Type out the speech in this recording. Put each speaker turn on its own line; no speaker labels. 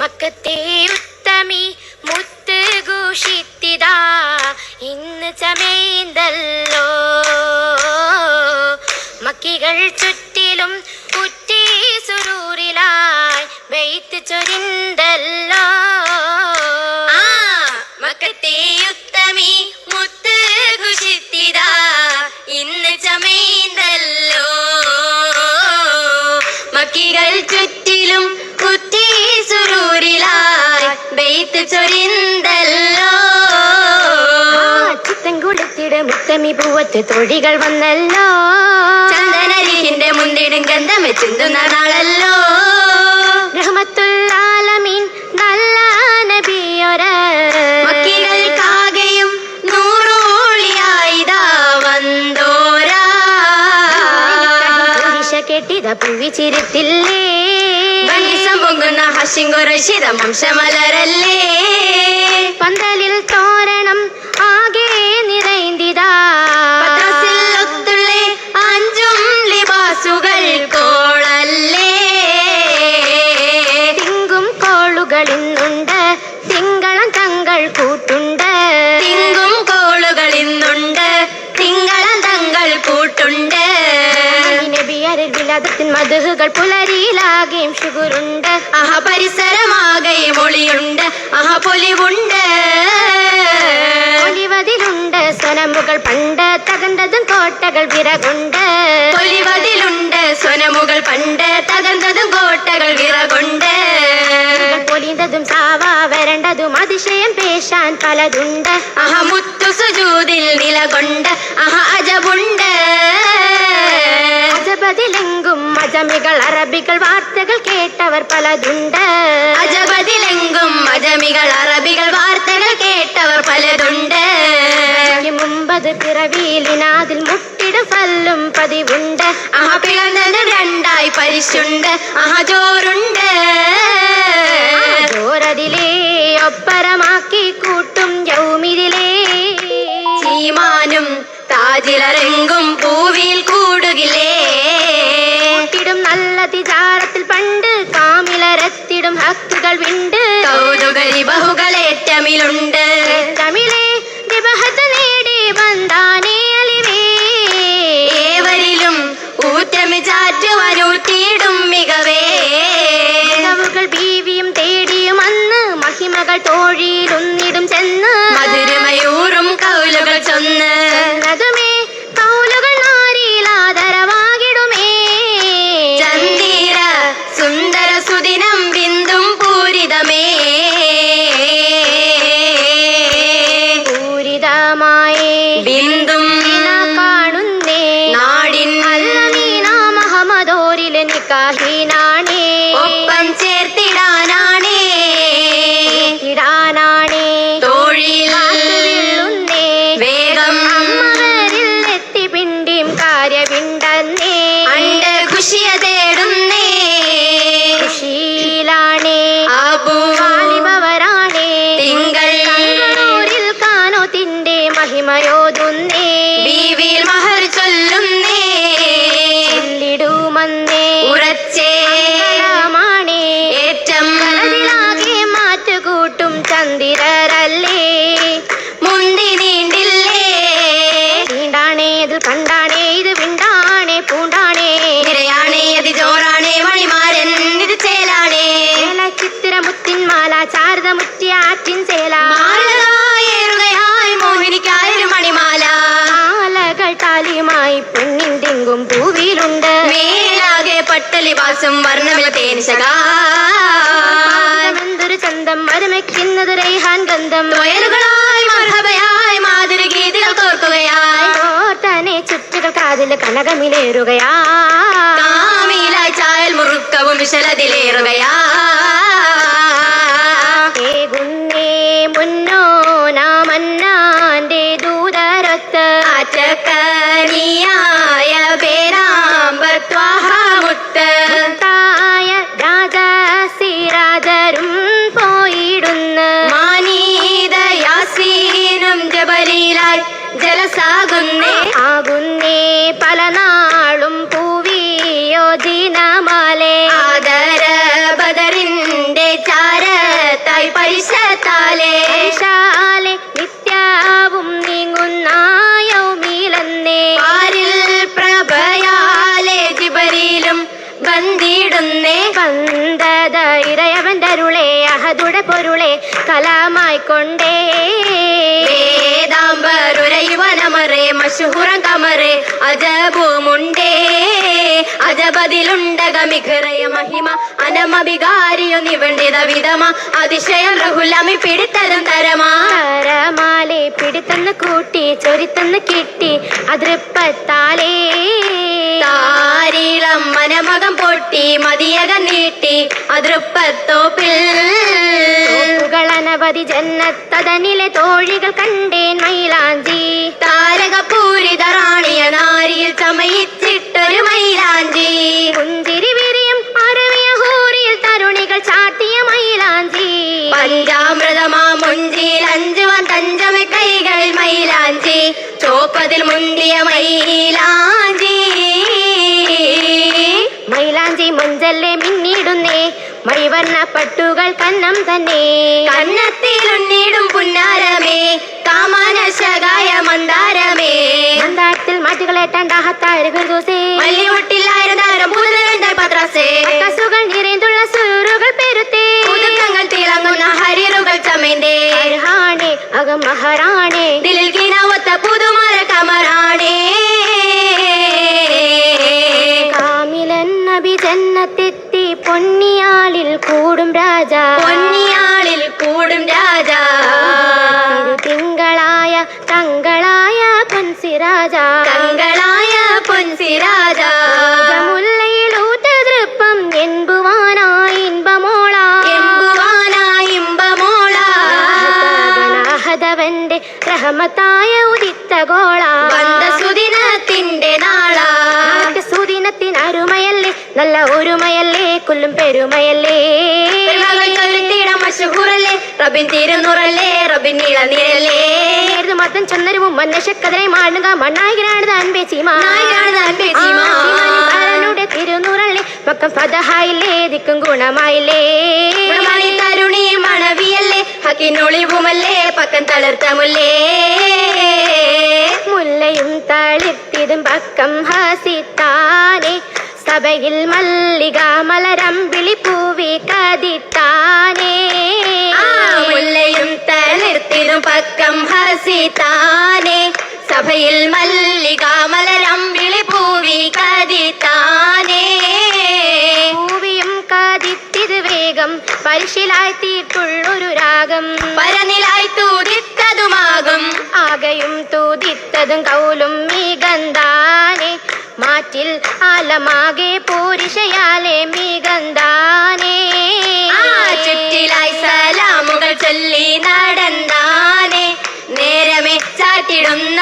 മക്കത്തെ ഉത്തമി മുത്ത് ഘോഷിത്തിതാ. ഇന്ന് ചമേന്തല്ലോ മക്കികൾ ചുറ്റിലും ഉറ്റി സുരൂറിലായി വെയ്ത്ത് ചൊരിന്തല്ലോ
ചൊരിന്തല്ലോ.
ചിത്തം കൊടുത്തിട് മുത്തമി പൂവത്ത് തൊഴികൾ വന്നല്ലോ.
ചന്ദനരിഹിന്റെ മുന്തിടും ഗന്ധം വെച്ചിന്തുന്ന നാളല്ലോ.
റഹ്മത്തുല്ലാലമീൻ നല്ല നബിയൊര.
മക്കികൾക്കാകെയും നൂറോളിയായിതാ വന്തോരാ
കെട്ടിത പൂവിച്ചിരുത്തില്ലേ.
ഹഷിങ്കുറശിത വംശമലരല്ലേ
പന്തലിൽ മധുഹുകൾ പുലരിയിലാകെയും ഷുഗുരുണ്ട്
അഹ പരിസരമാകെയും ഒളിയുണ്ട്. അഹ പൊലിവുണ്ട്.
ഒലിവതിലുണ്ട് സ്വനമുകൾ പണ്ട് തകർന്നതും കോട്ടകൾ വിറകുണ്ട്.
പൊലിവതിലുണ്ട്. സ്വനമുകൾ പണ്ട് തകർന്നതും കോട്ടകൾ വിറകുണ്ട്.
പൊലിന്തതും സാവാ വരണ്ടതും അതിശയം പേശാൻ പലതുണ്ട്.
അഹ മുത്തു സുജൂതിൽ നിലകൊണ്ട് അഹ അജബുണ്ട്
അറബികൾ വാർത്തകൾ കേട്ടവർ പലതുണ്ട്.
അജബതിലെങ്കും അജമികൾ അറബികൾ വാർത്തകൾ കേട്ടവർ പലതുണ്ട്.
മുമ്പത് പിറവിയിലിനാതിൽ മുട്ടിട ഫല്ലും പതിവുണ്ട്.
ആ പിളർന്നത് രണ്ടായി പരിശുണ്ട്. ആഹ ചോറുണ്ട്.
ചോറതിലേ ഒപ്പരമാക്കി കൂട്ടും യൗമിരിലേ
ചീമാനും താജിലരെങ്കും പൂവിൽ കൂടുകിലേ.
ഹക്കുകൾ വിണ്ട്.
കൗതുകരി ബഹുകളേറ്റമിലുണ്ട്
തമിഴേ വിവാഹത്ത് നേടി വന്താനേ അലിവേ
ഏവരിലും ഊറ്റമി ചാറ്റുവാനൂട്ടിയിടും മികവേ.
കവുകൾ ബീവിയും തേടിയും അന്ന് മഹിമകൾ തോഴിയിലൊന്നിടും কাহিনা മുത്തിൻ മാല ചാരത മുറ്റിയ ആറ്റിൻ ചേല.
മോഹിനിക്കായൊരു മണിമാല.
മാലകൾ താലിയുമായി പൊന്നിൻ തെങ്കും പൂവിലുണ്ട്.
മേലാകെ പട്ടലിവാസം വർണമില തേനിശകാ
ചന്തം മരമയ്ക്കുന്നത് റൈഹാൻ ഗന്ധം
വയലുകളായി മർഹബയായി മാതിരി ഗീതികൾ തോർക്കുകയായി
ഓർത്തനെ ചുറ്റുകൾ കാതിൽ കനകമിലേറുകയാ
കാമിലായി ചായൽ മുറുക്കവും വിശലതിലേറുകയാ മനസ്സാകുന്നേ.
ആകുന്നേ പല നാളും
പൂവിയോജിനാ മഷുഹുറം കമറേ അജബുമുണ്ടേ അജബതിലുണ്ടക മിഖറയ മഹിമ അനമഭികാരിയോ നിവണ്ടിത വിധമ അതിശയം റഹുലമി പിടിത്തരം തരമാ.
തരമാലെ പിടിത്തന്ന് കൂട്ടി ചൊരിത്തന്ന് കിട്ടി അതൃപ്പത്താലേ.
താരീളം മനമകം പൊട്ടി മതിയകം നീട്ടി അതൃപ്പത്തോപ്പിൽ.
അനവധി ജന്നത്തതനിലെ തോഴികൾ കണ്ടേൻ മൈലാഞ്ചി.
താരകപൂരിത റാണിയ നാരിയിൽ ചമയിച്ചിട്ടൊരു മൈലാഞ്ചി.
പുഞ്ചിരി വിരിയും അരവിയ ഹൂറിയിൽ തരുണികൾ ചാട്ടിയ മൈലാഞ്ചി.
പഞ്ചാമൃതമാ മുഞ്ചിയിൽ അഞ്ചുവാൻ തഞ്ചമ കൈകളിൽ മൈലാഞ്ചി. ചോപ്പതിൽ മുന്തിയ മൈലാഞ്ചി.
മൈലാഞ്ചി മഞ്ചല്ലേ മൈവർണ പട്ടുകൾ കണ്ണം തന്നെ.
കണ്ണത്തിൽ കന്നത്തിലുണ്ണീടും പുന്നാരമേ കാമാനശകായ മന്ദാരമേ.
മന്ദാരത്തിൽ മാറ്റുകളേറ്റാണ്ടാഹത്താരുകേ
മല്ലിമുട്ടില്ലായിരം ഭൂതലുണ്ട് പത്രസേ.
കസുകൾ നിറേന്തുള്ള സുറുകൾ പെരുത്തേ.
പുതുക്കങ്ങൾ തിളങ്ങുന്ന ഹരിറുകൾ ചമേന്റെ
അർഹാണേ അകം മഹാറാണേ. ജന്നത്തെത്തി പൊന്നിയാളിൽ കൂടും രാജ.
പൊന്നിയാളിൽ കൂടും രാജാ.
പെരുമയല്ലേ?
പെരുമകൾ മഷഹൂറല്ലേ റബിൻ തിരുന്നുറല്ലേ റബിൻ
മതം മന്നശക്കതരെ മണ്ണായിരാണ് തിരുനുറല്ലേ? പക്കം ഫതഹായില്ലേ ദിക്കും ഗുണമായില്ലേ?
ഗുണമണി തരുണി മണവിയല്ലേ? ഹക്കിനൊളിവുമല്ലേ പക്കം തളിർത്തമുല്ലേ?
മുല്ലയും തളിർത്തിതും പക്കം ഹസിത്താനെ സഭയിൽ മല്ലിക മലരം വിളിപ്പൂവി കതിത്താനേ.
മുല്ലയും തളിർത്തിനും പക്കം ഹസിത്താനേ. സഭയിൽ മല്ലിക മലരം വിളിപ്പൂവി കതിത്താനേ.
പൂവിയും കതിത്തിത് വേഗം പരിശിലായി തീർത്തുള്ളൊരു രാഗം.
പരനിലായി തൂതിത്തതുമാകും.
ആകയും തൂതിത്തതും ചുറ്റിലണ്ടമാകെ പൂരിശയാലെ മികന്താനേ ചുറ്റിലായി സലാമുകൾ ചൊല്ലി നടന്താനേ. നേരമേ ചാട്ടിടുന്ന